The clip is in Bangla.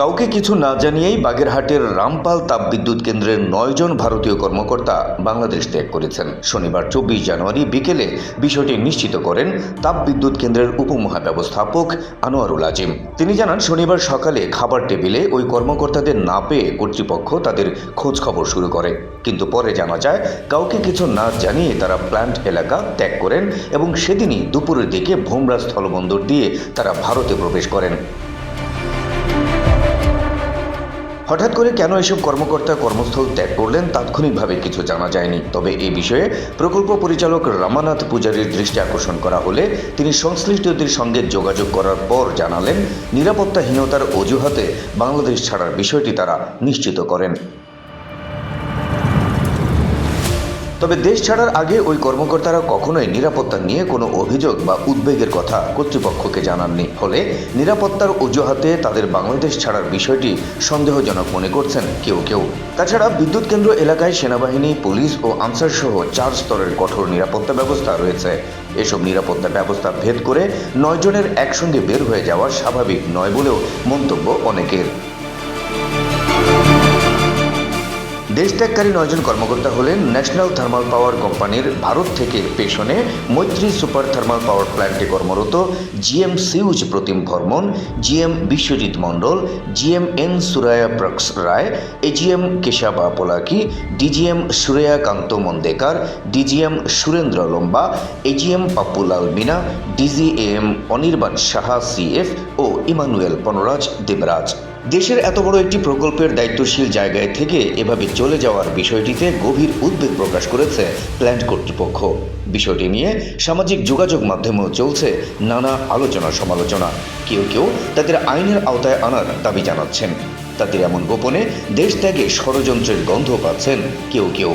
কাউকে কিছু না জানিয়েই বাগেরহাটের রামপাল তাপবিদ্যুৎ কেন্দ্রের নয়জন ভারতীয় কর্মকর্তা বাংলাদেশ ত্যাগ করেছেন। শনিবার চব্বিশ জানুয়ারি বিকেলে বিষয়টি নিশ্চিত করেন তাপবিদ্যুৎ কেন্দ্রের উপমহাব্যবস্থাপক আনোয়ারুল আজিম। তিনি জানান, শনিবার সকালে খাবার টেবিলে ওই কর্মকর্তাদের না পেয়ে কর্তৃপক্ষ তাদের খোঁজ খবর শুরু করে। কিন্তু পরে জানা যায়, কাউকে কিছু না জানিয়ে তারা প্ল্যান্ট এলাকা ত্যাগ করেন এবং সেদিনই দুপুরের দিকে ভোমরা স্থলবন্দর দিয়ে তারা ভারতে প্রবেশ করেন। হঠাৎ করে কেন এসব কর্মকর্তা কর্মস্থল ত্যাগ করলেন তাৎক্ষণিকভাবে কিছু জানা যায়নি। তবে এ বিষয়ে প্রকল্প পরিচালক রামানাথ পূজারীর দৃষ্টি আকর্ষণ করা হলে তিনি সংশ্লিষ্টদের সঙ্গে যোগাযোগ করার পর জানালেন, নিরাপত্তাহীনতার অজুহাতে বাংলাদেশ ছাড়ার বিষয়টি তারা নিশ্চিত করেন। তবে দেশ ছাড়ার আগে ওই কর্মকর্তারা কখনোই নিরাপত্তা নিয়ে কোনো অভিযোগ বা উদ্বেগের কথা কর্তৃপক্ষকে জানাননি। ফলে নিরাপত্তার অজুহাতে তাদের বাংলাদেশ ছাড়ার বিষয়টি সন্দেহজনক মনে করছেন কেউ কেউ। তাছাড়া বিদ্যুৎ কেন্দ্র এলাকায় সেনাবাহিনী, পুলিশ ও আনসার সহ চার স্তরের কঠোর নিরাপত্তা ব্যবস্থা রয়েছে। এসব নিরাপত্তা ব্যবস্থা ভেদ করে নয় জনের একসঙ্গে বের হয়ে যাওয়া স্বাভাবিক নয় বলেও মন্তব্য অনেকের। দেশত্যাগকারী নয়জন কর্মকর্তা হলেন ন্যাশনাল থার্মাল পাওয়ার কোম্পানির ভারত থেকে পেছনে মৈত্রী সুপার থার্মাল পাওয়ার প্ল্যান্টে কর্মরত GM sews Pratim Varman, GM Biswajit Mondal, GM N Suraya প্রক্স Roy, AGM কেশাবা পোলাকি, DGM Surya Kant Mandekar, DGM Surendra Lamba, AGM Pappulal Meena, DGM Anirban Saha CFO Emmanuel Ponraj Devaraj. দেশের এত বড় একটি প্রকল্পের দায়িত্বশীল জায়গায় থেকে এভাবে চলে যাওয়ার বিষয়টিতে গভীর উদ্বেগ প্রকাশ করেছে প্ল্যান্ট কর্তৃপক্ষ। বিষয়টি নিয়ে সামাজিক যোগাযোগ মাধ্যমেও চলছে নানা আলোচনা সমালোচনা। কেউ কেউ তাদের আইনের আওতায় আনার দাবি জানাচ্ছেন। তাদের এমন গোপনে দেশ ত্যাগে ষড়যন্ত্রের গন্ধ পাচ্ছেন কেউ কেউ।